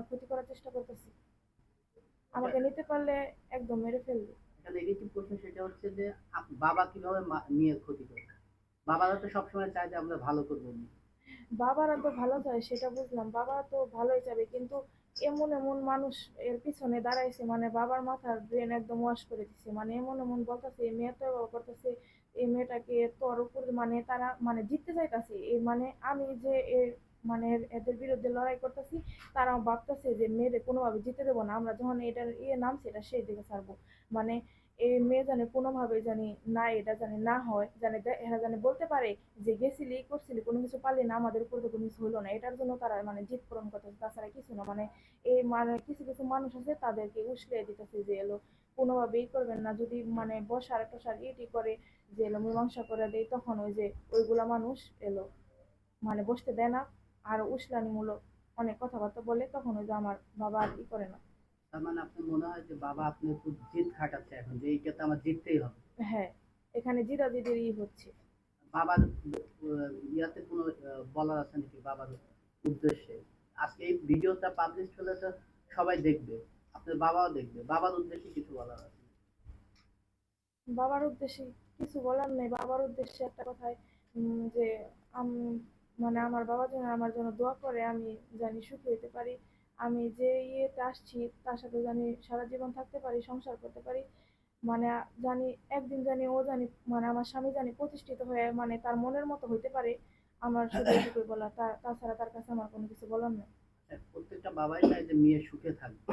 আমার ক্ষতি করার চেষ্টা করতেছে। আমাকে নিতে পারলে একদম মেরে ফেলবে। নেগেটিভ প্রশ্ন সেটা হচ্ছে যে বাবা কীভাবে মেয়ের ক্ষতি করে? বাবারা তো সবসময় চায় যে আমরা ভালো করব। বাবারা তো ভালো চায় সেটা বুঝলাম। বাবা তো ভালোই চাবে কিন্তু এমন এমন মানুষ এর পিছনে দাঁড়াইছে মানে বাবার মাথার ব্রেন একদম ওয়াশ করে দিছে। মানে এমন এমন বলতেছে এই মেয়ে তো করতেছে এই মেয়েটাকে তোর উপর মানে তারা মানে জিততে চাইতেছে। এই মানে আমি যে এর মানে এদের বিরুদ্ধে লড়াই করতেছি তারা ভাবতেছে যে মেয়েরে কোনোভাবে জিতে দেবো না। আমরা যখন এটার ইয়ে নামছে, এটা সেই দিকে ছাড়বো। মানে এই মেয়ে জানে কোনোভাবে জানি না, এটা জানি না হয়, জানে এরা জানে বলতে পারে যে গেছিলি, করছিলি, কোনো কিছু পারলি না, আমাদের উপর তো কোনো কিছু হলো না। এটার জন্য তারা মানে জিত পূরণ করতেছে, তাছাড়া কিছু না। মানে এই মানে কিছু কিছু মানুষ আছে, তাদেরকে উস্কিয়ে দিতেছে যে এলো কোনোভাবে কোনোভাবেই করবেন না। যদি মানে বসার, টসার ইটি করে যে এলো মীমাংসা করে দেয়, তখন ওই যে ওইগুলা মানুষ এলো। মানে বসতে দেয় না। আর উস্কানিমূলক অনেক কথাবার্তা বলে তখন ওই যে আমার বাবা আর ই করে না। তার মানে আপনার মনে হয় যে বাবা আপনার খুব জিদ খাটাচ্ছে এখন যে এইটা তো আমার জিততেই হবে? হ্যাঁ এখানে জিদাজিদের ই হচ্ছে। বাবার ইয়াতে কোনো বলার আছে নাকি বাবার উদ্দেশ্যে? আজকে এই ভিডিওটা পাবলিশ হলে তো সবাই দেখবে আপনার বাবাও দেখবে। বাবার উদ্দেশ্যে কিছু বলার আছে? বাবার উদ্দেশ্যে কিছু বলার নেই। বাবার উদ্দেশ্যে একটা কথাই যে আমি মানে আমার বাবা যেন আমার জন্য দোয়া করে আমি জানি সুখী হতে পারি। আমি যে ইয়েতে আসছি তার সাথে জানি সারা জীবন থাকতে পারি সংসার করতে পারি। মানে জানি একদিন জানি ও জানি মানে আমার স্বামী জানি প্রতিষ্ঠিত হয়ে মানে তার মনের মতো হইতে পারে। আমার শুধু এটুকুই বলা। তাছাড়া তার কাছে আমার কোনো কিছু বলার নেই। আচ্ছা, প্রত্যেকটা বাবাই চায় যে মেয়ে সুখে থাকবে।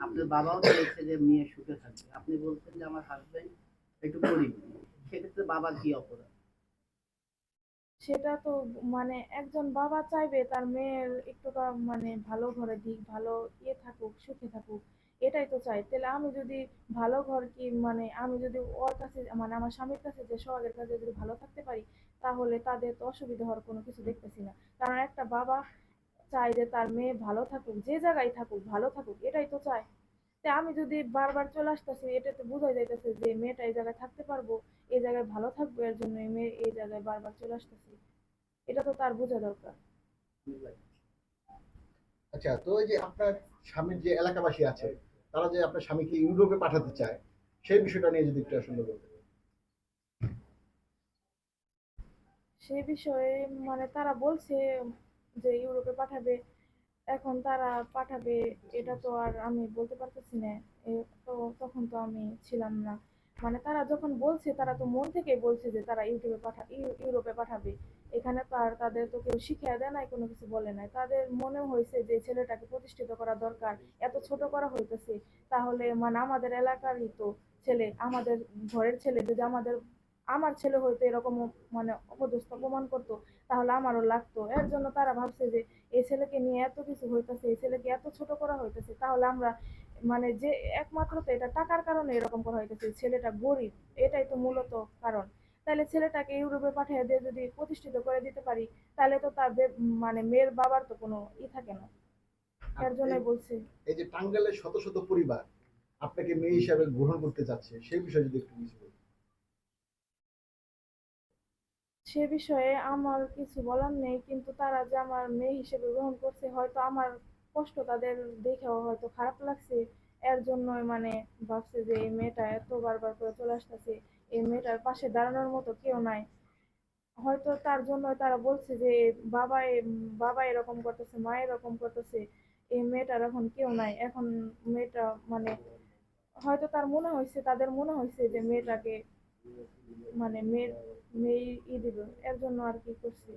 আপনার বাবাও চাইছে যে মেয়ে সুখে থাকবে। আপনি বলছেন যে আমার হাজবেন্ড একটু গরিব। সেক্ষেত্রে বাবার কি অপরাধ? সেটা তো মানে একজন বাবা চাইবে তার মেয়ের একটু মানে ভালো ঘরে দিক, ভালো ইয়ে থাকুক, সুখে থাকুক, এটাই তো চাই। তাহলে আমি যদি ভালো ঘর কি মানে আমি যদি ওর কাছে মানে আমার স্বামীর কাছে যে সোহাগের কাছে যদি ভালো থাকতে পারি, তাহলে তাদের তো অসুবিধা হওয়ার কোনো কিছু দেখতেছি না। কারণ একটা বাবা চায় যে তার মেয়ে ভালো থাকুক, যে জায়গায় থাকুক, ভালো থাকুক, এটাই তো চায় তা আমি যদি বারবার চলে আসতেছি এটা তো বোঝাই যাইতেছে যে মেয়েটা এই জায়গায় থাকতে পারব এই জায়গায় ভালো থাকব এর জন্য এই মেয়ে এই জায়গায় বারবার চলে আসতেছি। এটা তো তার বোঝা দরকার। আচ্ছা তো এই যে আপনার স্বামীর যে এলাকাবাসী আছে তারা যে আপনার স্বামীকে ইউরোপে পাঠাতে চায় সেই বিষয়টা নিয়ে যদি একটু আসলে বলতেন সেই বিষয়ে মানে তারা বলছে যে ইউরোপে পাঠাবে এখন তারা পাঠাবে, এটা তো আর আমি বলতে পারতেছি না। তো তখন তো আমি ছিলাম না। মানে তারা যখন বলছে, তারা তো মন থেকেই বলছে যে তারা ইউটিউবে পাঠা, ইউ- ইউরোপে পাঠাবে। এখানে তো আর তাদের তো কেউ শিখিয়ে দেয় নাই, কোনো কিছু বলে নাই। তাদের মনে হয়েছে যে ছেলেটাকে প্রতিষ্ঠিত করা দরকার, এত ছোট করা হইতেছে। তাহলে মানে আমাদের এলাকারই তো ছেলে, আমাদের ঘরের ছেলে যদি আমাদের আমার ছেলে হয়তো এরকম মানে অপদস্থ অপমান করতো তাহলে আমারও লাগতো। এর জন্য তারা ভাবছে যে এই ছেলেকে নিয়ে এত কিছু হইতেছে এই ছেলেকে এত ছোট করা হইতেছে তাহলে আমরা মানে যে একমাত্র তো এটা টাকার কারণে এরকম করা হইতেছে ছেলেটা গরিব এটাই তো মূলত কারণ। তাহলে ছেলেটাকে ইউরোপে পাঠিয়ে দিয়ে যদি প্রতিষ্ঠিত করে দিতে পারি তাহলে তো তার মানে মেয়ের বাবার তো কোনো ই থাকে না। এর জন্যই বলছি। এই যে টাঙ্গাইলের শত শত পরিবার আপনাকে মেয়ে হিসাবে গ্রহণ করতে চাচ্ছে সেই বিষয়ে যদি একটু কিছু বলতেন। সে বিষয়ে আমার কিছু বলার নেই, কিন্তু তারা যে আমার মেয়ে হিসেবে গ্রহণ করছে, হয়তো আমার কষ্ট তাদের দেখেও হয়তো খারাপ লাগছে। এর জন্যই মানে ভাবছে যে এই মেয়েটা এত বারবার করে চলে আসতেছে, এই মেয়েটার পাশে দাঁড়ানোর মতো কেউ নাই। হয়তো তার জন্য তারা বলছে যে, বাবা বাবা এরকম করতেছে, মা এরকম করতেছে, এই মেয়েটার এখন কেউ নাই। এখন মেয়েটা মানে হয়তো তার মনে হয়েছে তাদের মনে হয়েছে যে মেয়েটাকে মানে মেয়ের মেয়ে ই দিবে। এর জন্য আর কি করছে?